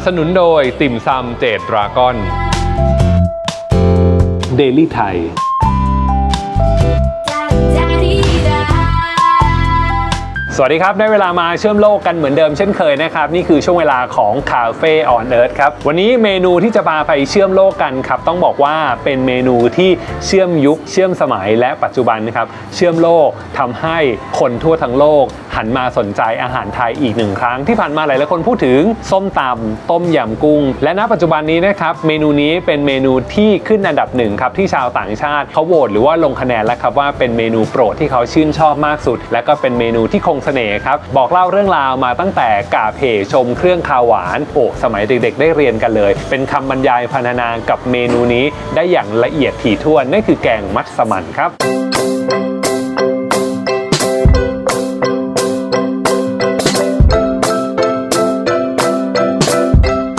นับสนุนโดยติ่มซำเจดดราก้อนเดลี่ไทย วัสดีครับ ได้เวลามาเชื่อมโลกกันเหมือนเดิมเช่นเคยนะครับ นี่คือช่วงเวลาของคาเฟ่ออนเอิร์ธครับ วันนี้เมนูที่จะพาไปเชื่อมโลกกันครับ ต้องบอกว่าเป็นเมนูที่เชื่อมยุค เชื่อมสมัยและปัจจุบันนะครับ เชื่อมโลกทำให้คนทั่วทั้งโลก หันมาสนใจอาหารไทยอีกหนึ่งครั้ง ที่ผ่านมาหลายๆคนพูดถึงส้มตำต้มยำกุ้ง และณปัจจุบันนี้นะครับเมนูนี้เป็นเมนูที่ขึ้นอันดับหนึ่งครับที่ชาวต่างชาติเขาโหวตหรือว่าลงคะแนนแล้วครับว่าเป็นเมนูโปรดที่เขาชื่นชอบมากสุด และก็เป็นเมนูที่คงสน่ห์ครับ บอกเล่าเรื่องราวมาตั้งแต่กาเพชมเครื่องคาวหวานโอ้สมัยเด็กๆ ได้เรียนกันเลย เป็นคำบรรยายพรรณนากับเมนูนี้ได้อย่างละเอียดถี่ถ้วนนั่นคือแกงมัสมั่นครับ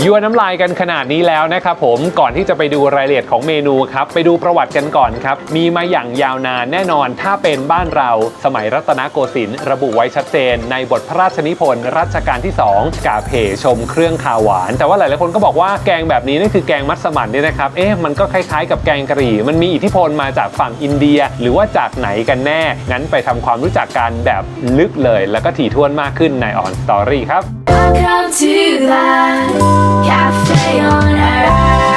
ยัวน้ำลายกันขนาดนี้แล้วนะครับผมก่อนที่จะไปดูรายละเอียดของเมนูครับไปดูประวัติกันก่อนครับ มีมาอย่างยาวนานแน่นอน ถ้าเป็นบ้านเราสมัยรัตนโกสินทร์ระบุไว้ชัดเจน ในบทพระราชนิพนธ์รัชกาลที่ 2 กาเพชมเครื่องคาวหวาน แต่ว่าหลายๆคนก็บอกว่าแกงแบบนี้นั่นคือแกงมัสมั่นเนี่ยนะครับเอ๊ะมันก็คล้ายๆ กับแกงกะหรี่ มันมีอิทธิพลมาจากฝั่งอินเดีย หรือว่าจากไหนกันแน่งั้นไปทำความรู้จักกันแบบลึกเลย แล้วก็ถี่ถ้วนมากขึ้นในออนสตอรี่ครับ Welcome to the cafe on earth.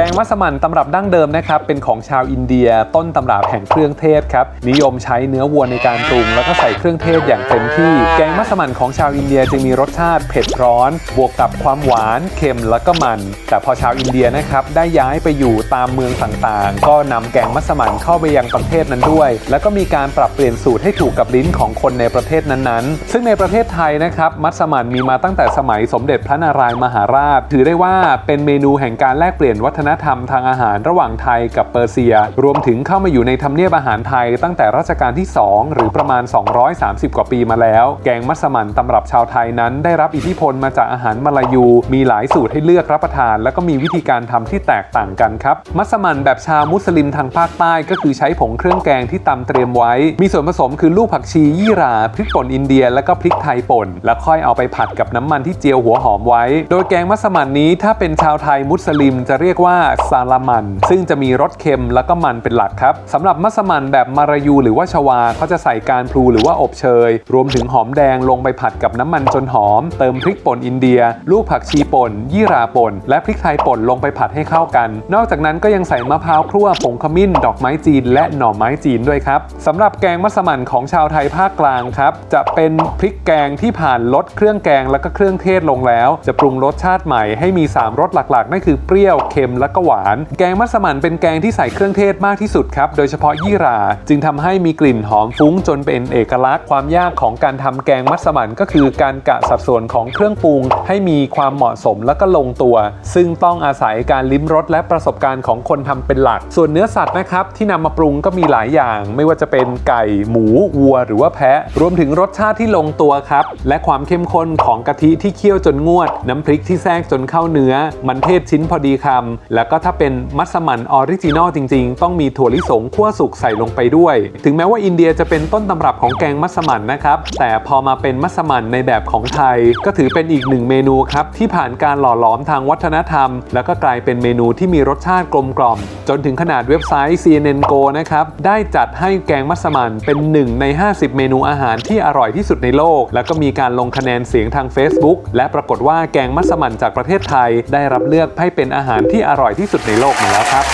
แกงมัสมั่นตำรับดั้งเดิมนะครับ เป็นของชาวอินเดียต้นตำรับแห่งเครื่องเทศครับ นิยมใช้เนื้อวัวในการปรุง แล้วก็ใส่เครื่องเทศอย่างเต็มที่ แกงมัสมั่นของชาวอินเดียจึงมีรสชาติเผ็ดร้อน บวกกับความหวาน เค็มแล้วก็มัน แต่พอชาวอินเดียนะครับได้ย้ายไปอยู่ตามเมืองต่างๆ ก็นำแกงมัสมั่นเข้าไปยังประเทศนั้นด้วย แล้วก็มีการปรับเปลี่ยนสูตรให้ถูกกับลิ้นของคนในประเทศนั้นๆ ซึ่งในประเทศไทยนะครับมัสมั่นมีมาตั้งแต่สมัยสมเด็จพระนารายมหาราช ถือได้ว่าเป็นเมนูแห่งการแลกเปลี่ยนวัฒนธรรมทางอาหารระหว่างไทยกับเปอร์เซีย รวมถึงเข้ามาอยู่ในทำเนียบอาหารไทยตั้งแต่รัชกาลที่ 2 หรือประมาณ 230 กว่าปีมาแล้ว แกงมัสมั่นตำรับชาวไทยนั้น ได้รับอิทธิพลมาจากอาหารมาลายู มีหลายสูตรให้เลือกรับประทาน แล้วก็มีวิธีการทำที่แตกต่างกันครับ มัสมั่นแบบชาวมุสลิมทางภาคใต้ก็คือใช้ผงเครื่องแกงที่ตำเตรียมไว้ มีส่วนผสมคือลูกผักชียี่หร่าพริกป่นอินเดีย แล้วก็พริกไทยป่น แล้วค่อยเอาไปผัดกับน้ำมันที่เจียวหัวหอมไว้ โดยแกงมัสมั่นนี้ถ้าเป็นชาวไทยมุสลิมจะเรียกว่าซาลามัน ซึ่งจะมีรสเค็มแล้วก็มันเป็นหลักครับสำหรับมัสมั่นแบบมารายูหรือว่าชวาเขาจะใส่การพลูหรือว่าอบเชย รวมถึงหอมแดงลงไปผัดกับน้ำมันจนหอม เติมพริกป่นอินเดีย ลูกผักชีป่น ยี่หร่าป่น และพริกไทยป่นลงไปผัดให้เข้ากัน นอกจากนั้นก็ยังใส่มะพร้าวครั่วผงขมิ้น ดอกไม้จีน และหน่อไม้จีนด้วยครับสำหรับแกงมัสมั่นของชาวไทยภาคกลางครับจะเป็นพริกแกงที่ผ่านรสเครื่องแกงแล้วก็เครื่องเทศลงแล้ว จะปรุงรสชาติใหม่ให้มี 3รสหลักๆนั่นคือเปรี้ยวเค็มและก็หวาน แกงมัสมั่นเป็นแกงที่ใส่เครื่องเทศมากที่สุดครับ โดยเฉพาะยี่รา จึงทำให้มีกลิ่นหอมฟุ้งจนเป็นเอกลักษณ์ความยากของการทำแกงมัสมั่นก็คือการกะสัดส่วนของเครื่องปรุง ให้มีความเหมาะสมและก็ลงตัว ซึ่งต้องอาศัยการลิ้มรสและประสบการณ์ของคนทำเป็นหลัก ส่วนเนื้อสัตว์นะครับที่นำมาปรุงก็มีหลายอย่าง ไม่ว่าจะเป็นไก่ หมู วัว หรือว่าแพะ รวมถึงรสชาติที่ลงตัวครับ และความเข้มข้นของกะทิที่เคี่ยวจนงวด น้ำพริกที่แทรกจนเข้าเนื้อ มันเทศชิ้นพอดีคำแล้วก็ถ้าเป็นมัสมั่นออริจินอลจริง ๆ ต้องมีถั่วลิสงคั่วสุกใส่ลงไปด้วย ถึงแม้ว่าอินเดียจะเป็นต้นตำรับของแกงมัสมั่นนะครับ แต่พอมาเป็นมัสมั่นในแบบของไทย ก็ถือเป็นอีกหนึ่งเมนูครับที่ผ่านการหล่อหลอมทางวัฒนธรรม แล้วก็กลายเป็นเมนูที่มีรสชาติกลมกล่อม จนถึงขนาดเว็บไซต์ CNN Go นะครับได้จัดให้แกงมัสมั่นเป็นหนึ่งใน 50 เมนูอาหารที่อร่อยที่สุดในโลก แล้วก็มีการลงคะแนนเสียงทาง Facebook และปรากฏว่าแกงมัสมั่นจากประเทศไทย ได้รับเลือกให้เป็นอาหารที่อร่อยที่สุดในโลกมาแล้วครับ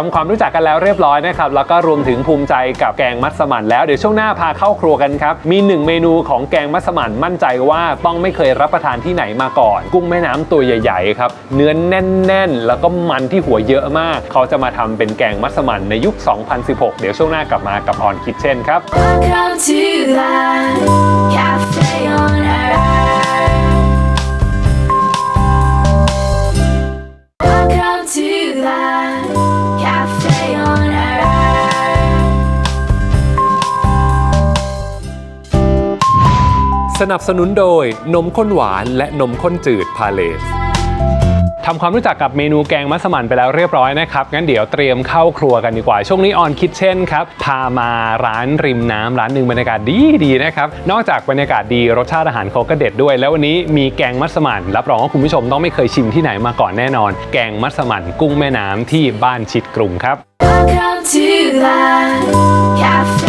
ทำความรู้จักกันแล้วเรียบร้อยนะครับ แล้วก็รวมถึงภูมิใจกับแกงมัสมั่นแล้ว เดี๋ยวช่วงหน้าพาเข้าครัวกันครับ มีหนึ่งเมนูของแกงมัสมั่นมั่นใจว่าต้องไม่เคยรับประทานที่ไหนมาก่อน กุ้งแม่น้ำตัวใหญ่ๆครับ เนื้อแน่นๆ แล้วก็มันที่หัวเยอะมาก เขาจะมาทำเป็นแกงมัสมั่นในยุค 2016 เดี๋ยวช่วงหน้ากลับมากับออนคิทเช่นครับ สนับสนุนโดยนมข้นหวานและนมข้นจืดพาเลส ทำความรู้จักกับเมนูแกงมัสมั่นไปแล้วเรียบร้อยนะครับ งั้นเดี๋ยวเตรียมเข้าครัวกันดีกว่า ช่วงนี้ออนคิทเช่นครับ พามาร้านริมน้ำร้านหนึ่งบรรยากาศดีดีนะครับ นอกจากบรรยากาศดีรสชาติอาหารเขาก็เด็ดด้วย แล้ววันนี้มีแกงมัสมั่นรับรองว่าคุณผู้ชมต้องไม่เคยชิมที่ไหนมาก่อนแน่นอน แกงมัสมั่นกุ้งแม่น้ำที่บ้านชิดกรุงครับ Welcome to the cafe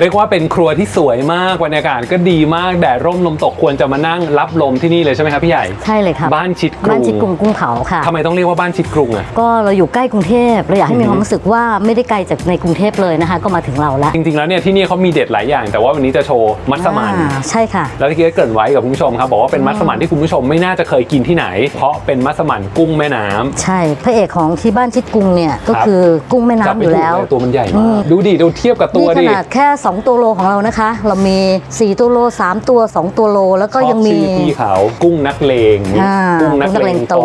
เรียกว่าเป็นครัวที่สวยมากบรรยากาศก็ดีมากแดดร่มลมตกควรจะมานั่งรับลมที่นี่เลยใช่ไหมครับพี่ใหญ่ใช่เลยครับบ้านชิดกรุงบ้านชิดกรุงกุ้งเผาค่ะทำไมต้องเรียกว่าบ้านชิดกรุงอะก็เราอยู่ใกล้กรุงเทพเราอยากให้มีความรู้สึกว่าไม่ได้ไกลจากในกรุงเทพเลยนะคะ ก็มาถึงเราแล้วจริงๆแล้วเนี่ยที่นี่เขามีเด็ดหลายอย่าง แต่ว่าวันนี้จะโชว์มัสมั่นอ่าใช่ค่ะ แล้วที่เกี้เกรินไว้กับคุณผู้ชมครับบอกว่าเป็นมัสมั่นที่คุณผู้ชมไม่น่าจะเคยกินที่ไหน เพราะเป็นมัสมั่นกุ้งแม่น้ำใช่พระเอกของที่บ้านชิดกรุงเนี่ยก็ครับคือกุ้งแม่จับน้ำอไม่ยู่ถูกแล้วเลยตัวมันใหญ่อืมามกดูดิดูเทียบกับตัวนี่ขดินาดแค่2 ตัวโลของเรานะคะ เรามี 4 ตัวโล 3 ตัว 2 ตัวโล แล้วก็ยังมี ชอบชื่อพี่เขากุ้งนักเลงอ่ากุ้งนักกุ้งนักเลเลงงโตโต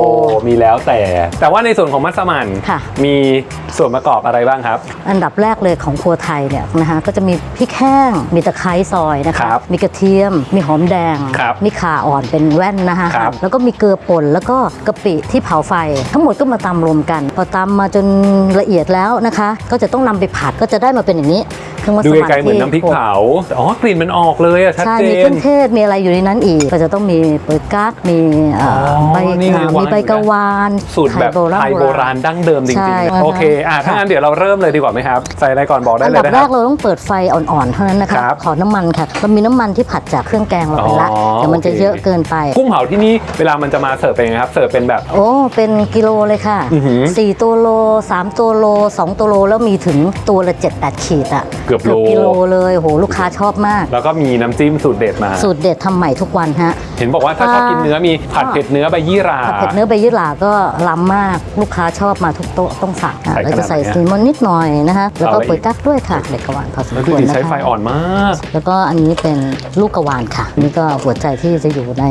มีแล้วแต่ แต่ว่าในส่วนของมัสมั่นค่ะ มีส่วนประกอบอะไรบ้างครับ อันดับแรกเลยของครัวไทยเนี่ยนะคะก็จะมีพริกแห้ง มีตะไคร้ซอยนะครัคะบมีกระเทียม มีหอมแดง ครับมีข่าอ่อนเป็นแว่นนะคะครับแล้วก็มีเกลือป่นแล้วก็กะปิที่เผาไฟ ทั้งหมดก็มาตำรวมกัน พอตำมาจนละเอียดแล้วนะคะ ก็จะต้องนำไปผัดก็จะได้มาเป็นอย่างนี้เครื่องมัสดูมั่นไกลๆเหมือนน้ำพริกเผา อ๋อ กลิ่นมันออกเลยอะชัดใช่เจมีเครื่อนงเทศ มีอะไรอยู่ในนั้นอีก ก็จะต้องมีเปิดกั๊กมีเอ่อออใบนี่ไงอ่ามีวางใบกะวาน สูตรแบบไทไทยยโบราณดั้งเดิมจใช่ริงๆ โอเคอะค่ะถ้างั้นเดี๋ยวเราเริ่มเลยดีกว่าไหมครับ ใส่อะไรก่อนบอกได้อันเลยดับนะคแรรับกเราต้องเปิดไฟอ่อนๆ เท่านั้นนะคะครับขอน้ำมันค่ะเรามีน้ำมันที่ผัดจากเครื่องแกงเราไปละอ๋อเดี๋ยวมันจะโอเคเยอะเกินไป กุ้งเผาที่นี่เวลามันจะมาเสิร์ฟเป็นไงครับ เสิร์ฟเป็นแบบ โอ้ เป็นกิโลเลยค่ะอือหือ4ตัวโล3ตัวโล2ตัวโลแล้วมีถึงตัวละ7-8ขีดอะเกือบโลกิโลเลยโหลูกค้าชอบมาก แล้วก็มีน้ำจิ้มสูตรเด็ดมา สูตรเด็ดทำใหม่ทุกวันฮะ เห็นบอกว่าถ้าชอบกินเนื้อมีผัดเผ็ดเนื้อใบยี่หรา ผัดเผ็ดเนื้อใบยี่หร่าก็ล้ำมากลูกค้าชอบมาทุกโต๊ะต้องสั่งอะใส่เราจะใส่ขนาดไหนอะซีมอนนิดหน่อยนะคะแล้วก็เอาละอีกปุ๋ยกั๊กด้วยค่ะเด็กกระวานพอสมแล้วคดูวรดินะใช้ไฟคะอ่อนมาก แล้วก็อันนี้เป็นลูกกระวานค่ะ นี่ก็หัวใจที่จะอยู่ใน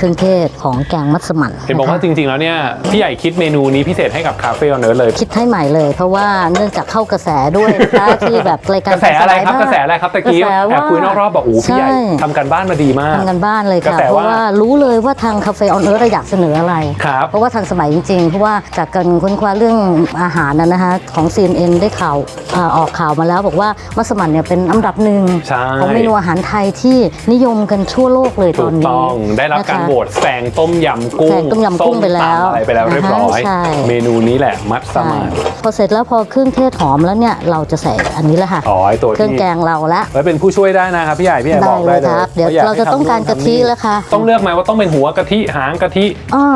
เครื่องเทศของแกงมัสมั่นเห็นบอกว่าะคะจริง ๆ แล้วเนี่ยพี่ใหญ่คิดเมนูนี้พิเศษให้กับคาเฟ่ออนเนิร์ดเลย คิดให้ใหม่เลย เพราะว่าเนื่องจากเข้ากระแสด้วยนะคะที่แบบรายกการระแสอะไรครับสายกระแสอะไรครับตะกี้กระแสแอบคุยนอกรอบบอกโอ้โหพี่ใหญ่ช่ทำกันบ้านมาดีมากทำกันบ้านเลยกระค่ะแสเพว่าราะว่ารู้เลยว่าทางคาเฟ่ออนเอิร์ธอยากเสนออะไรครับเพราะว่าทันสมัยจริงๆ เพราะว่าจากการค้นคว้าเรื่องอาหารนะนะคะของ CNN ได้ข่าวอ่าออกข่าวมาแล้วบอกว่ามัสมั่นเนี่ยเป็นอันดับหนึ่งใช่ของเมนูอาหารไทยที่นิยมกันทั่วโลกเลยตถูอนกนี้ต้องได้รับการนะคะโหวตแซงต้มยำกุ้งแซงต้มยำกุ้งไปแล้ว ส้มตำอะไรไปแล้วเรียบร้อยใช่ เมนูนี้แหละมัสใช่มั่นพอเสร็จแล้วพอเครื่องเทศหอมแล้วเนี่ยเราจะใส่อันนี้แหละค่ะ อ๋อไอตัวเครื่องที่แกงเราละ ไว้เป็นผู้ช่วยได้นะครับพี่ใหญ่พี่ใหญ่ได้บอกได้เลยครับ เดี๋ยวว่อยเราจะให้ต้องการทำกะทิแล้วค่ะต้องเลือกไหมว่าต้องเป็นหัวกะทิหางกะทิ อ่า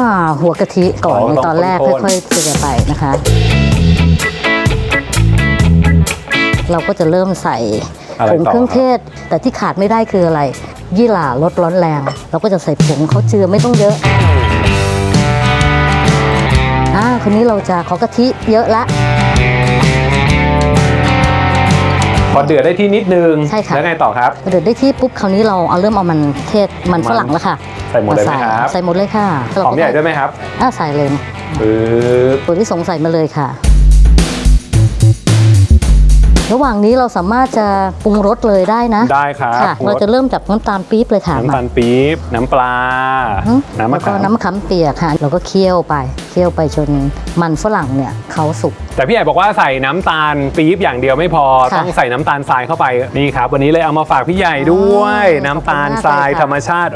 หัวกะทิก่อนอ๋อในต้องตอนแรกข้นๆ ค่อยๆเจือไปนะคะ เราก็จะเริ่มใส่อะไรผงต่อเครื่องเทศ แต่ที่ขาดไม่ได้คืออะไร ยี่หร่าลดร้อนแรง เราก็จะใส่ผงเขาเจือไม่ต้องเยอะอ่าคนนี้เราจะขอกะทิเยอะละ พอเดือดได้ที่นิดนึง ใช่ค่ะ แล้วไงต่อครับ เดือดได้ที่ปุ๊บคราวนี้เราเอาเริ่มเอามันเทศมันฝรั่งแล้วค่ะใส่หมดเลยไหมาครับ ใส่หมดเลยค่ะหอมใหญ่ด้วยไหมครับอ่าใส่เลยปึ๊บตัวที่สงสัยมาเลยค่ะ ระหว่างนี้เราสามารถจะปรุงรสเลยได้นะ ได้ครับค่ะ เราจะเริ่มจากน้ำตาลปี๊บเลยค่ะน้ำตาลปี๊บน้ำปลาอืมน้ำมะแล้วก็ขามน้ำมะขามเปียกค่ะเราก็เคี่ยวไปเคี่ยวไปจนมันฝรั่งเนี่ยเขาสุกแต่พี่ใหญ่บอกว่าใส่น้ำตาลปี๊บอย่างเดียวไม่พอค่ะต้องใส่น้ำตาลทรายเข้าไปนี่ครับ วันนี้เลยเอามาฝากพี่ใหญ่ด้วยอ๋อน้ำตาลทรายขอบคุณมากเลยค่ะธรรมชาติ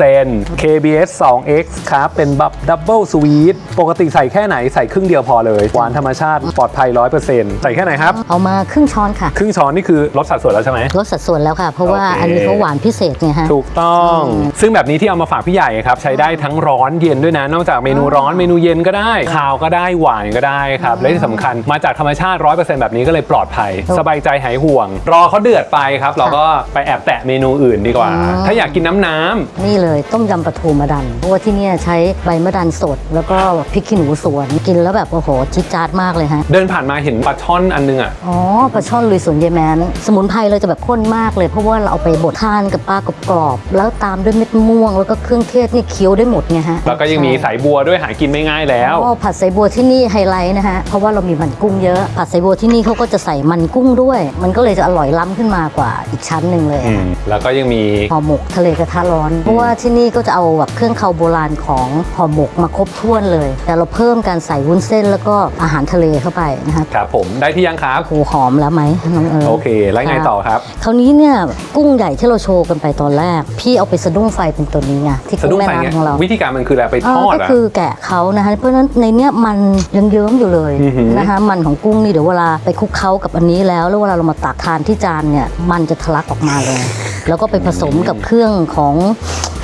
100% KBS 2X ครับเป็นบับดับเบิลสวีทปกติใส่แค่ไหนใส่ครึ่งเดียวพอเลยหวานธรรมชาติปลอดภัย 100%ใส่แค่ไหนครับ เอามาครึ่งช้อนค่ะ ครึ่งช้อนนี่คือลดสัดส่วนแล้วใช่ไหมลดสัดส่วนแล้วค่ะ เพราะว่าโอเคอันนี้เขาหวานพิเศษไงฮะถูกต้อง ซึ่งแบบนี้ที่เอามาฝากพี่ใหญ่ครับ ใช้ได้ทั้งร้อนเย็นด้วยนะ นอกจากเมนูร้อนเมนูเย็นค็มก็ได้คาวก็ได้หวานก็ได้ครับ และที่สำคัญมาจากธรรมชาติ 100%แบบนี้ก็เลยปลอดภัย สบายใจหายห่วง รอเขาเดือดไปครับ เราก็ไปแอบแตะเมนูอื่นดีกว่าอืมถ้าอยากกินน้ำน้ำนี่เลยต้มยำปลาทูมะดันเพราะว่าที่เนี่ยใช้ใบมะดันสด แล้วก็พริกขี้หนูสวนกินแล้วแบบโอ้โหจิ๊ดจ๊าดมากเลยฮะเดินผ่านมาเห็นปลาช่อนอันนึงอะอ๋อปลาช่อนลุยสวนยายแมนสมุนไพรเราจะแบบข้นมากเลย เพราะว่าเราเอาไปบดทานกับปลากรอบๆแล้วตามด้วยเม็ดมะม่วง แล้วก็เครื่องเทศนี่เคี้ยวได้หมดไงฮะแล้วก็ยังมีใช่สายบัวด้วยหากินไม่ง่ายแล้วอ๋อผัดสายบัวที่นี่ไฮไลท์นะฮะเพราะว่าเรามีมันกุ้งเยอะผัดสายบัวที่นี่เขาก็จะใส่มันกุ้งด้วย มันก็เลยจะอร่อยล้ำขึ้นมากว่าอีกชั้นหนึ่งเลยอืมแล้วก็ยังมีห่อหมกทะเลกระทะร้อน เพราะว่าที่นี่ก็จะเอาแบบเครื่องเคาโบราณของห่อหมกมาครบถ้วนเลย แต่เราเพิ่มการใส่วุ้นเส้นแล้วก็อาหารทะเลเข้าไปนะครับครับผมได้ที่ยังครับโอ้โหหอมแล้วไหมน้องเอิญโอเค แล้วไงต่อครับ คราวนี้เนี่ยกุ้งใหญ่ที่เราโชว์กันไปตอนแรก พี่เอาไปสะดุ้งไฟเป็นตัวนี้ไงที่สะกุ้ดุ้งงแม่ไฟไงน้ำของเรา วิธีการมันคืออะไรไปทอดก็อะคือแกะเขานะคะเพราะฉะนั้นในเนี้ยมันยังเยิ้มอยู่เลยอือหือนะคะมันของกุ้งนี่เดี๋ยวเวลาไปคลุกเคล้ากับอันนี้แล้วแล้วเวลาเรามาตักทานที่จานเนี่ยมันจะทะลักออกมาเลย แล้วก็ไปผสมกับเครื่องของ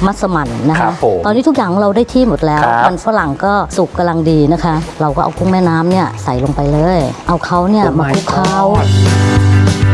มัสมั่นนะครัคะ บผมตอนนี้ทุกอย่างเราได้ที่หมดแล้ว ครับมันฝรั่งก็สุกกำลังดีนะคะ เราก็เอากุ้งแม่น้ำเนี่ยใส่ลงไปเลย เอาเขาเนี่ย Oh มา my คลุกเคล้า God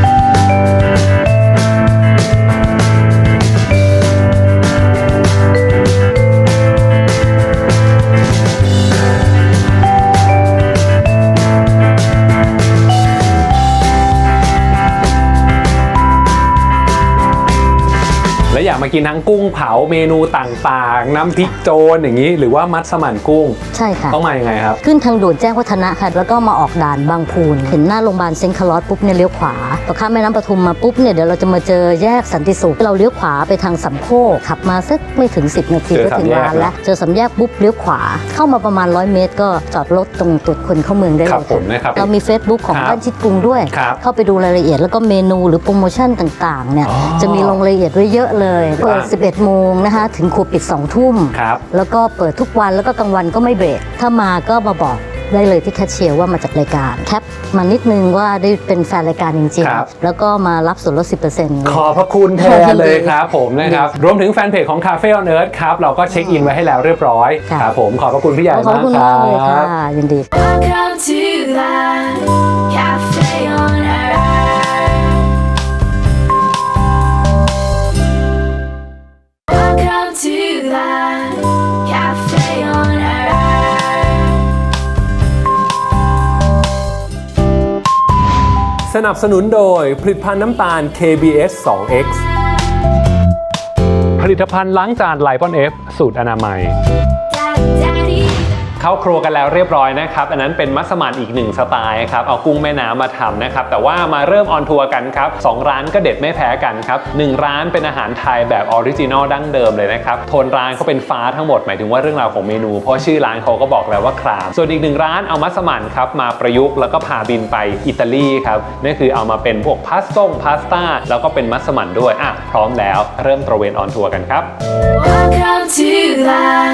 มากินทั้งกุ้งเผาเมนูต่างๆ น้ำพริกโจนอย่างนี้ หรือว่ามัสมั่นกุ้ง ใช่ค่ะ ต้องมายังไงครับ ขึ้นทางด่วนแจ้งวัฒนะค่ะ แล้วก็มาออกด่านบางพูน เห็นหน้าโรงพยาบาลเซนต์คาร์ลอสปุ๊บเนี่ยเลี้ยวขวาพอข้ามแม่น้ำปทุมมาปุ๊บเนี่ยเดี๋ยวเราจะมาเจอแยกสันติสุข เราเลี้ยวขวาไปทางสำโคกขับมาสักไม่ถึง 10 นาทีเจอก็ถึงสามแยกร้านแล้ว เจอสามแยกปุ๊บเลี้ยวขวา เข้ามาประมาณ 100 เมตร ก็จอดรถตรงตรวจคนเข้าเมืองได้คเลรับยผมนะครับเรามี Facebook ของครับบ้านชิดกรุงด้วย ครับเข้าไปดูรายละเอียดแล้วก็เมนูหรือโปรโมชั่นต่างๆเนี่ยอ๋อ จะมีลงรายละเอียดไว้เยอะเลยเปิด11 โมงนะคะ ถึงครัวปิด 2 ทุ่ม ครับ แล้วก็เปิดทุกวันแล้วก็กลางวันก็ไม่เบรก ถ้ามาก็มาบอกได้เลยที่แคชเชียร์ว่ามาจากรายการ แคปมานิดนึงว่าได้เป็นแฟนรายการจริงครับ ๆ แล้วก็มารับส่วนลด 10%ขอบพระคุณแทนเลยครับผมนะครับ รวมถึงแฟนเพจของ Cafe on Earth ครับ เราก็เช็คอินไว้ให้แล้วเรียบร้อย ค่ะ ครับผมขอบพระคุณพี่ใหญ่ขอบมากคุณคมารักเลยค่ะ บ ยินดี Welcome to the สนับสนุนโดยผลิตภัณฑ์น้ำตาล KBS 2X ผลิตภัณฑ์ล้างจานไลปอนเอฟสูตรอนามัย Daddy. เข้าครัวกันแล้วเรียบร้อยนะครับอันนั้นเป็นมัสมั่นอีกหนึ่งสไตล์ครับเอากุ้งแม่น้ำมาทำนะครับแต่ว่ามาเริ่มออนทัวร์กันครับสองร้านก็เด็ดไม่แพ้กันครับหนึ่งร้านเป็นอาหารไทยแบบออริจินอลดั้งเดิมเลยนะครับโทนร้านเขาเป็นฟ้าทั้งหมดหมายถึงว่าเรื่องราวของเมนู เพราะชื่อร้านเขาก็บอกแล้วว่าครามส่วนอีกหนึ่งร้านเอามัสมั่นครับมาประยุกต์แล้วก็พาบินไปอิตาลีครับนั่นคือเอามาเป็นพวกพาสต้งพาสต้าแล้วก็เป็นมัสมั่นด้วยอะพร้อมแล้วเริ่มตระเวนออนทัวร์กันครับ Welcome to the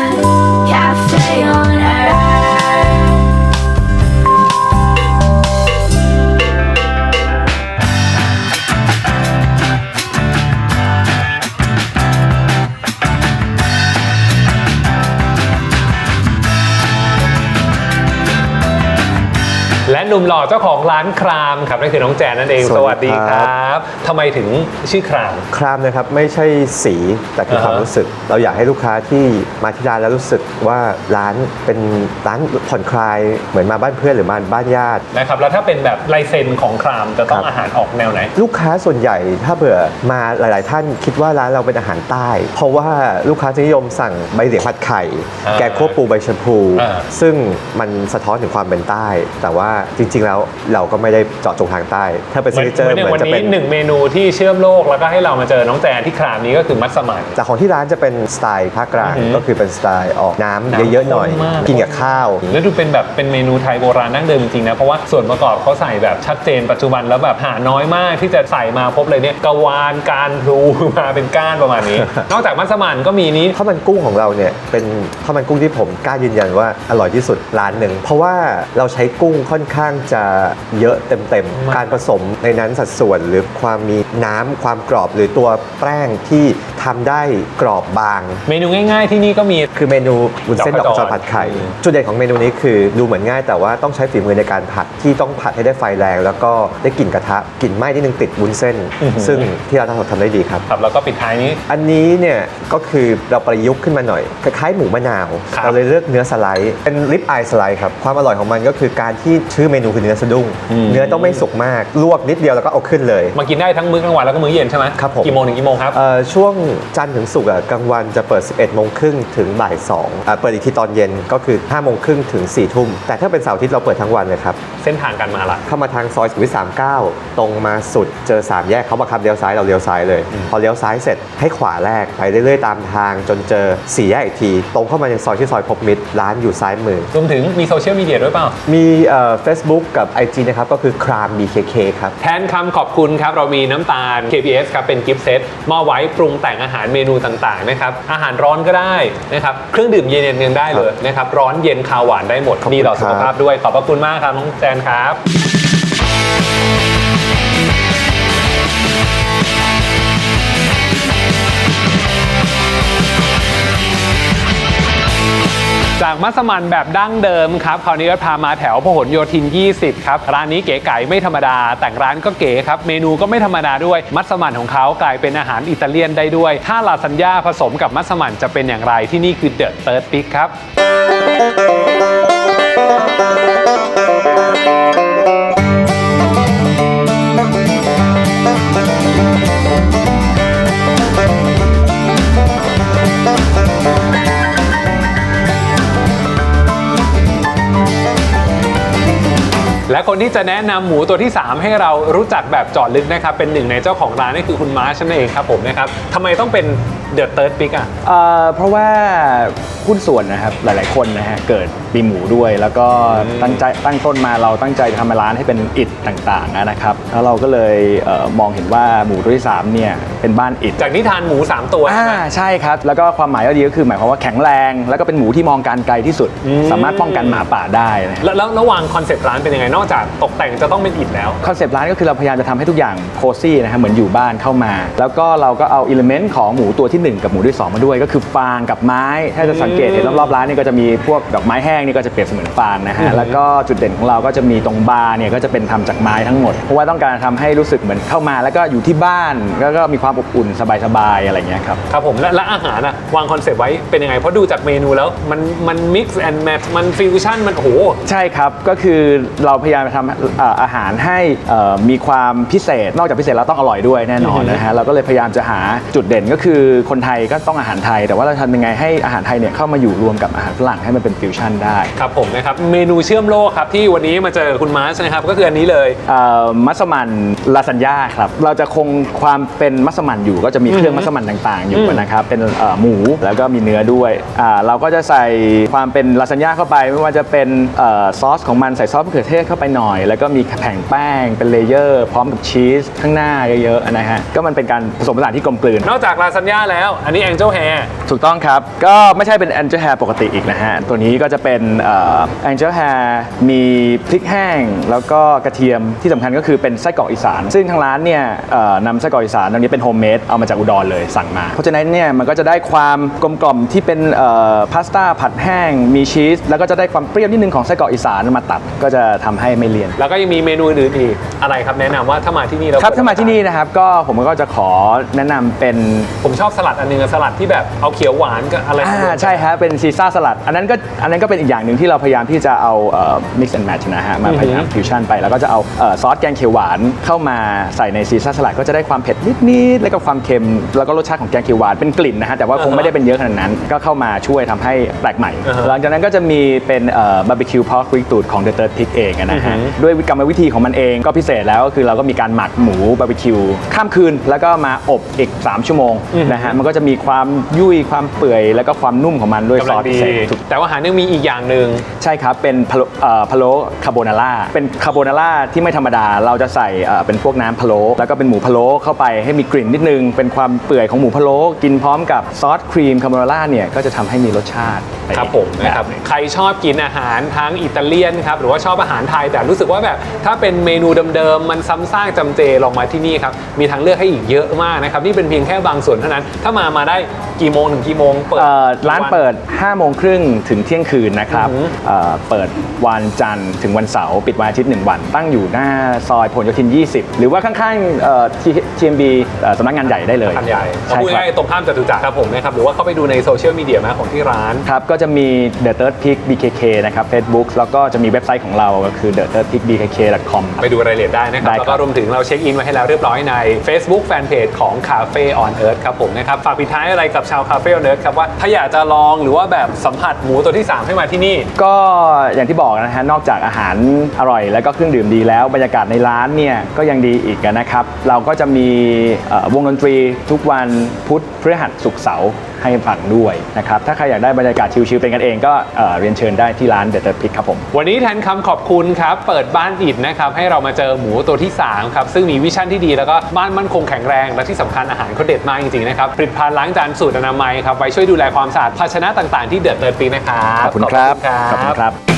หนุ่มหล่อเจ้าของร้านครามครับนั่นคือน้องแจนนั่นเองสสวัวัสสดีดีคครัรับทำไมถึงชื่อคราม ครามนะครับไม่ใช่สีแต่คืออ่าฮะความรู้สึก เราอยากให้ลูกค้าที่มาที่ร้านแล้วรู้สึกว่าร้านเป็นร้านผ่อนคลายเหมือนมาบ้านเพื่อนหรือมาบ้านญาติ นะครับแล้วถ้าเป็นแบบลายเซ็นของครามจะต้องครับ อาหารออกแนวไหน ลูกค้าส่วนใหญ่ถ้าเบื่อมาหลาย ๆ ท่านคิดว่าร้านเราเป็นอาหารใต้ เพราะว่าลูกค้าจะนิยมสั่งใบเหลียงผัดไข่ อ่าแกงคั่วปูใบชะพู อ่าซึ่งมันสะท้อนถึงความเป็นใต้ แต่ว่าจริง ๆ แล้วเราก็ไม่ได้เจาะจงทางใต้ ถ้าเป็นเหมืซิอนกเจอร์เหมือนเหมืวัอนนจะนี้เป็นหนึ่งเมนูที่เชื่อมโลกแล้วก็ให้เรามาเจอน้องแจนที่ครามนี้ก็คือมัสมั่นแต่ของที่ร้านจะเป็นสไตล์ภาคกลางอือหือก็คือเป็นสไตล์ออกน้ำน้ำเยอะๆหน่อยข้นมากกินกับข้าว แล้วดูเป็นแบบเป็นเมนูไทยโบราณดั้งเดิมจริงๆนะเพราะว่าส่วนประกอบเขาใส่แบบชัดเจนปัจจุบันแล้วแบบหาน้อยมากที่จะใส่มาพบเลยเนี่ยกะวานการพลูมาเป็นก้านประมาณนี้ นอกจากมัสมั่นก็มีนี้ข้าวมันกุ้งของเราเนี่ยเป็นข้าวมันกุ้งที่ผมกล้ายืนยันว่าอร่อยที่สุดร้านหนึ่งเพราะว่าเราใช้กุ้งค่อนข้างจะเยอะเต็มมากๆการผสมในนั้นสัดส่วนหรือความมีน้ำความกรอบหรือตัวแป้งที่ททำได้กรอบบาง เมนูง่ายๆที่นี่ก็มี คือเมนูวุ้นเส้นดดออกกกกระระจจออยนผัดไข่อืมจุดเด่นของเมนูนี้คือดูเหมือนง่ายแต่ว่าต้องใช้ฝีมือในการผัดที่ต้องผัดให้ได้ไฟแรง แล้วก็ได้กลิ่นกระทะกลิ่นไหม้นิดนึงติดวุ้นเส้น ซึ่งที่ร้านเราทำได้ดีครับครับแล้วก็ปิดท้ายนี้ อันนี้เนี่ยก็คือเราประยุกต์ขึ้นมาหน่อยคล้ายๆหมูมะนาวครับเราเลยเลือกเนื้อสไลด์เป็นลิปอายสไลด์ครับความอร่อยของมันก็คือการที่ชื่อเมนูคือเนื้อสะดุ้ง อืม เนื้อต้องไม่สุกมาก ลวกนิดเดียวแล้วก็เอาขึ้นเลย มากินได้ทั้งมื้อกลางวันแล้วก็มื้อเย็นใช่ไหมครับผม กี่โมงถึงกี่โมงครับ เอ่อช่วงจันทร์ถึงศุกร์อะกลางวันจะเปิด 11 โมงครึ่งถึงบ่าย2อะเปิดอีกทีตอนเย็นก็คือ 5 โมงครึ่งถึง 4 ทุ่ม แต่ถ้าเป็นเสาร์อาทิตย์เราเปิดทั้งวันเลยครับ เส้นทางการมาละเข้ามาทางซอยสุขุมวิท39 ตรงมาสุดเจอ 3 แยกเขาบังคับเลี้ยวซ้ายเราเลี้ยวซ้ายเลย พอเลี้ยวซ้ายเสร็จให้ขวาแรกไปเรื่อยๆ ตามทางจนเจอสี่แยกอีกที ตรงเข้ามาในซอยที่ซอยพบมิตรร้านอยู่ซ้ายมือ รวมถึงมีโซเชียลมีเดียด้วยเปล่า มีเอ่อ Facebook กับ IG นะครับ ก็คือคราม BKK ครับ แทนคำขอบคุณครับ เรามีน้ำตาล KBS ครับ เป็นกิฟต์เซตมอบไว้ปรุงแต่งอาหารเมนูต่างๆนะครับ อาหารร้อนก็ได้นะครับ เครื่องดื่มเย็นๆยังได้เลยนะครับ ร้อนเย็นคาวหวานได้หมดขอบคุณดีต่อสุขครับภาพด้วย ขอบพระคุณมากครับน้องแจนครับ จากมัสมั่นแบบดั้งเดิมครับคราวนี้ก็พามาแถวพหลโยธิน 20 ครับ ร้านนี้เก๋ไก่ไม่ธรรมดา แต่งร้านก็เก๋ครับ เมนูก็ไม่ธรรมดาด้วย มัสมั่นของเขากลายเป็นอาหารอิตาเลียนได้ด้วย ถ้าลาซานญ่าผสมกับมัสมั่นจะเป็นอย่างไรที่นี่คือเดอะเติร์ดปิกครับ และคนที่จะแนะนำหมูตัวที่ 3 ให้เรารู้จักแบบจอดลึกนะครับเป็นหนึ่งในเจ้าของร้านนี่คือคุณมาร์ชนั่นเองครับผมนะครับทำไมต้องเป็น เดอะเติร์ดปิกอะ เอ่อเพราะว่าหุ้นส่วนนะครับหลาย ๆ คนนะฮะเกิดปีหมูด้วย แล้วก็ตั้งใจตั้งต้นมาเราตั้งใจทำร้านให้เป็นอิฐต่างๆนะครับแล้วเราก็เลยเอ่อมองเห็นว่าหมูตัวที่3เนี่ยเป็นบ้านอิฐจากนิทานหมู 3 ตัวใช่อ่าไหม ใช่ครับ แล้วก็ความหมายก็ดีก็คือหมายความว่าแข็งแรง แล้วก็เป็นหมูที่มองการไกลที่สุดอืมสามารถป้องกันหมาป่าได้นะฮะ แล้วแล้วระหว่างคอนเซ็ปต์ร้านเป็นยังไง นอกจากตกแต่งจะต้องเป็นอิฐแล้ว คอนเซปต์ร้านก็คือเราพยายามจะทำให้ทุกอย่างโคซี่นะฮะเหมือนอยู่บ้านเข้ามา แล้วก็เราก็เอาอิเลเมนต์ของหมูตัวที่1กับหมูที่ 2 มาด้วย ก็คือฟางกับไม้ ถ้าจะสังเกตเห็นรอบๆร้านนี่ก็จะมีพวกดอกไม้แห้งนี่ก็จะเปรียบเสมือนฟางนะอืฮะมแล้วก็จุดเด่นของเราก็จะมีตรงบาร์เนี่ยก็จะเป็นทำจากไม้ทั้งหมดเพราะว่าต้องการทำให้รู้สึกเหมือนเข้ามา แล้วก็อยู่ที่บ้านแล้วก็มีความอบอุ่นสบายๆอะไรเงี้ยครับครับผมและและอาหารอะวางคอนเซ็ปต์ไว้เป็นยังไงเพราะดูจากเมนูแล้วมันมันมิกซ์แอนด์แมทมันฟิวชั่นมันโอ้โหใช่ครับก็คือเราพยายามจะทำเอ่ออาหารให้เอ่อมีความพิเศษ นอกจากพิเศษแล้วต้องอร่อยด้วยแน่นอนนะฮะเราก็เลยพยายามจะหาจุดเด่นก็คือคนไทยก็ต้องอาหารไทย แต่ว่าเราทำยังไงให้อาหารไทยเนี่ยเข้ามาอยู่รวมกับอาหารฝรั่งให้มันเป็นฟิวชั่นได้ครับผมนะครับเมนูเชื่อมโลกครับที่วันนี้มาเจอคุณมาร์ชนะครับก็คืออันนี้เลย เอ่อมัสมั่นลาซานญ่าครับเราจะคงความเป็นมัสมั่นอยู่ก็จะมีเครื่องอือฮึมัสมั่นต่างๆ อยู่อืม นะครับเป็นเอ่อหมูแล้วก็มีเนื้อด้วยอ่าเราก็จะใส่ความเป็นลาซานญ่าเข้าไป ไม่ว่าจะเป็นเอ่อซอสของมันใส่ซอสมะเขือเทศเข้าไปหน่อย แล้วก็มีแผ่นแป้งเป็นเลเยอร์ พร้อมกับชีสข้างหน้าเยอะๆนะฮะก็มันเป็นการผสมผสานที่กลมกลืน นอกจากลาซานญ่าแล้วอันนี้แองเจิลแฮร์ถูกต้องครับ ก็ไม่ใช่เป็น Angel Hair ปกติอีกนะฮะ ตัวนี้ก็จะเป็นเอ่อ Angel Hair มีพริกแห้ง แล้วก็กระเทียมที่สำคัญก็คือเป็นไส้กรอกอีสาน ซึ่งทางร้านเนี่ยเอ่อนำไส้กรอกอีสานตรงนี้เป็นโฮมเมดเอามาจากอุดรเลยสั่งมา เพราะฉะนั้นเนี่ยมันก็จะได้ความกลมกล่อมที่เป็นเอ่อพาสต้าผัดแห้ง มีชีสแล้วก็จะได้ความเปรี้ยวนิดนึงของไส้กรอกอีสานมาตัดก็จะทำให้ไม่เลี่ยน แล้วก็ยังมีเมนูอื่นๆอีกอะไรครับแนะนำว่าถ้ามาที่นี่เราครับถ้ามาที่นี่นะครับก็ผมก็จะขอแนะนำเป็น ผมชอบสลัดอันหนึงอะสลัดที่แบบเอาเขียวหวานกับอะไรอ่าใช่ฮะเป็นซีซ่าสลัด อันนั้นก็อันนั้นก็เป็นอีกอย่างหนึ่งที่เราพยายามที่จะเอาเอ่อ mix and match นะฮะมาพยายามฟิวชั่นไปแล้วก็จะเอาเอ่อซอสแกงเขียวหวานเข้ามาใส่ในซีซ่าสลัดก็จะได้ความเผ็ดนิดๆแล้วก็ความเค็ม แล้วก็รสชาติของแกงเขียวหวานเป็นกลิ่นนะฮะแต่ว่าคงไม่ได้เป็นเยอะขนาดนั้นก็เข้ามาช่วยทำให้แปลกใหม่ หลังจากนั้นก็จะมีเป็นบาร์บีคิวพอร์ควิกตูดของ The Third Pig เองอะนะฮะด้วยกรรมวิธีของมันเองก็พิเศษแล้วก็คือเราก็มีการหมักหมูบาร์บีคิวข้ามคืนแล้วก็มาอบอีก 3 ชั่วโมงนะฮะมันก็จะมีความยุ่ยความเปื่อย แล้วก็ความนุ่มของมันด้วยกำซลัองสพิดีเศษถูกแต่ว่าอาหารยังมีอีกอย่างหนึ่งใช่ครับเป็นพะโล้เอ่อพะโล้คาโบนาร่าเป็นคาโบนาร่าที่ไม่ธรรมดาเราจะใส่เอ่อเป็นพวกน้ำพะโล้แล้วก็เป็นหมูพะโล้เข้าไปให้มีกลิ่นนิดนึง เป็นความเปื่อยของหมูพะโล้กินพร้อมกับซอสครีมคาโบนาร่าเนี่ยก็จะทำให้มีรสชาติไปครับผมนะครับแหงใครชอบกินอาหารทั้งอิตาเลียนครับหรือว่าชอบอาหารไทยแต่ากรู้สึกว่าแบบถ้าเป็นเมนูเดิมๆมันซ้ำซากจำเจลองมาที่นี่ครับมีทางเลือกให้อีกเยอะมากนะครับนี่เป็นเพียงแค่บางส่วนเท่านั้นถ้ามามาได้กี่โมงถึงกี่โมงเปิด เอ่อร้านเปิด 5 โมงครึ่งถึงเที่ยงคืนนะครับอือหือ เอ่อเปิดวันจันทร์ถึงวันเสาร์ปิดวันอาทิตย์ 1 วัน ตั้งอยู่หน้าซอยพหลโยธิน 20 หรือว่าข้างๆเอ่อ T- TMB เอ่อสำนักงานใหญ่ได้เลยทันใหญ่ใช่พูดครับง่ายๆตรงข้ามจตุจักรครับผมนะครับหรือว่าเข้าไปดูในโซเชียลมีเดียมาของที่ร้าน ครับก็จะมี The Third Peak BKK นะครับ Facebook แล้วก็จะมีเว็บไซต์ของเราก็คือ the third peak bkk.com ไปดูรายละเอียดได้นะครับได้ครับ แล้วก็รวมถึงเราเช็คอินไว้ให้แล้วเรียบร้อยใน Facebook Fanpage ของ Cafe on Earth ครับผมนะครับฝากปิดท้ายอะไรกับชาวคาเฟ่เนิร์ดครับว่าถ้าอยากจะลองหรือว่าแบบสัมผัสหมูตัวที่ 3 ให้มาที่นี่ ก็อย่างที่บอกนะฮะนอกจากอาหารอร่อย แล้วก็เครื่องดื่มดีแล้วบรรยากาศในร้านเนี่ยก็ยังดีอีกนะครับ เราก็จะมีวงดนตรีทุกวันพุธพฤหัสศุกร์เสาร์ ให้ฟังด้วยนะครับ ถ้าใครอยากได้บรรยากาศชิลๆเป็นกันเองก็เอ่อเรียนเชิญได้ที่ร้านเดอะเตอร์พิกครับผม วันนี้แทนคำขอบคุณครับ เปิดบ้านอิดนะครับ ให้เรามาเจอหมูตัวที่ 3 ครับ ซึ่งมีวิชั่นที่ดีแล้วก็บ้านมั่นคงแข็งแรง และที่สำคัญอาหารเขาเด็ดมากจริง ๆ นะครับผลิตภัณฑ์ล้างจานสูตรอนามัยครับไว้ช่วยดูแลความสะอาดภาชนะต่างๆที่เดือดเติร์ปีนะครับขอบคุณครับ ขอบคุณครับ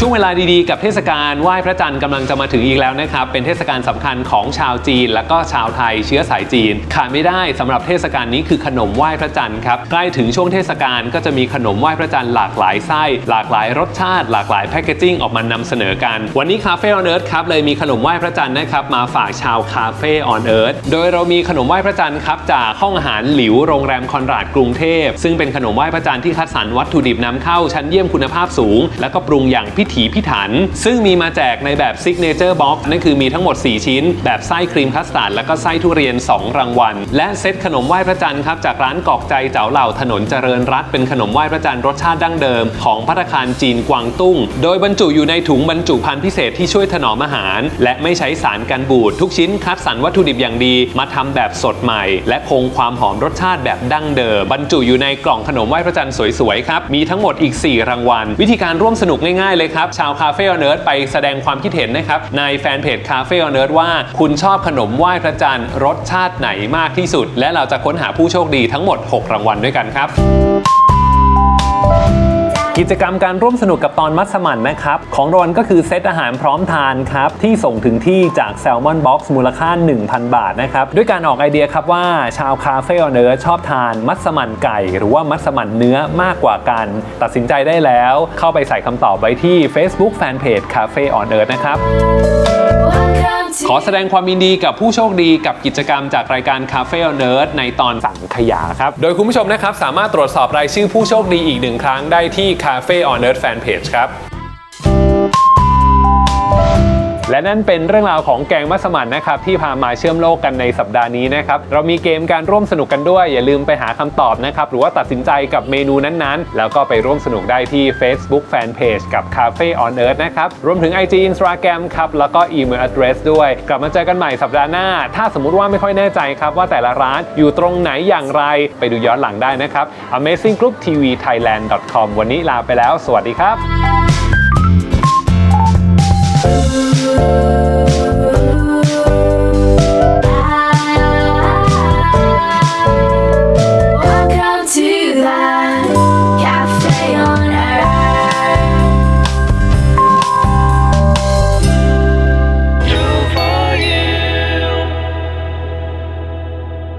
ช่วงเวลาดีๆ กับเทศกาลไหว้พระจันทร์กำลังจะมาถึงอีกแล้วนะครับ เป็นเทศกาลสำคัญของชาวจีน และก็ชาวไทยเชื้อสายจีนขาดไม่ได้สำหรับเทศกาลนี้คือขนมไหว้พระจันทร์ครับใกล้ถึงช่วงเทศกาลก็จะมีขนมไหว้พระจันทร์หลากหลายไส้ หลากหลายรสชาติ หลากหลายแพคเกจิ้งออกมานำเสนอกัน วันนี้คาเฟ่ออนเอิร์ธครับเลยมีขนมไหว้พระจันทร์นะครับมาฝากชาวคาเฟ่ออนเอิร์ธโดยเรามีขนมไหว้พระจันทร์ครับจากห้องอาหารหลิวโรงแรมคอนราดกรุงเทพซึ่งเป็นขนมไหว้พระจันทร์ที่คัดสรรวัตถุดิบนำเข้าชั้นเยี่ยมคุณภาพสูง แล้วก็ปรุงอย่างพิถีพิถัน ซึ่งมีมาแจกในแบบซิกเนเจอร์บ็อกนั่นคือมีทั้งหมด 4 ชิ้น แบบไส้ครีมคัสตาร์ดแล้วก็ไส้ทุเรียน 2 รางวัล และเซตขนมไหว้พระจันทร์ครับจากร้านกอกใจเจ้าเหล่าถนนเจริญรัตเป็นขนมไหว้พระจันทร์รสชาติดั้งเดิม ของพัตตาคารจีนกวางตุ้ง โดยบรรจุอยู่ในถุงบรรจุภัณฑ์พิเศษที่ช่วยถนอมอาหาร และไม่ใช้สารกันบูดทุกชิ้นคัดสรรวัตถุดิบอย่างดี มาทำแบบสดใหม่ และคงความหอมรสชาติแบบดั้งเดิมบรรจุอยู่ในกล่องขนมไหว้พระจันทร์สวยๆครับมีทั้งหมดอีก 4 รางวัล วิธีการร่วมสนุกง่ายๆเลยครับชาวคาเฟ่อเนิร์ดไปแสดงความคิดเห็นนะครับในแฟนเพจคาเฟ่อเนิร์ดว่าคุณชอบขนมไหว้พระจันทร์รสชาติไหนมากที่สุด และเราจะค้นหาผู้โชคดีทั้งหมด 6 รางวัลด้วยกันครับ กิจกรรมการร่วมสนุกกับตอนมัสมั่นนะครับ ของรางวัลก็คือเซตอาหารพร้อมทานครับ ที่ส่งถึงที่จาก Salmon Box มูลค่า 1,000 บาทนะครับ ด้วยการออกไอเดียครับว่าชาวคาเฟ่อเนื้อชอบทานมัสมั่นไก่ หรือว่ามัสมั่นเนื้อมากกว่ากัน ตัดสินใจได้แล้ว เข้าไปใส่คำตอบไว้ที่ Facebook Fanpage Cafe on Earth นะครับ ขอแสดงความยินดีกับผู้โชคดีกับกิจกรรมจากรายการ Cafe on Earth ในตอนสังขยาครับ โดยคุณผู้ชมนะครับ สามารถตรวจสอบรายชื่อผู้โชคดีอีกหนึ่งครั้งได้ที่ Cafe on e r d Fanpage ครับ และนั่นเป็นเรื่องราวของแกงมัสมั่นนะครับที่พามาเชื่อมโลกกันในสัปดาห์นี้นะครับเรามีเกมการร่วมสนุกกันด้วย อย่าลืมไปหาคำตอบนะครับหรือว่าตัดสินใจกับเมนูนั้นๆ แล้วก็ไปร่วมสนุกได้ที่ Facebook Fanpage กับ Cafe on Earth นะครับรวมถึง IG Instagram ครับแล้วก็ Email Address ด้วย กลับมาเจอกันใหม่สัปดาห์หน้า ถ้าสมมุติว่าไม่ค่อยแน่ใจครับว่าแต่ละร้านอยู่ตรงไหนอย่างไรไปดูย้อนหลังได้นะครับ Amazing Group TV Thailand com วันนี้ลาไปแล้ว สวัสดีครับ you.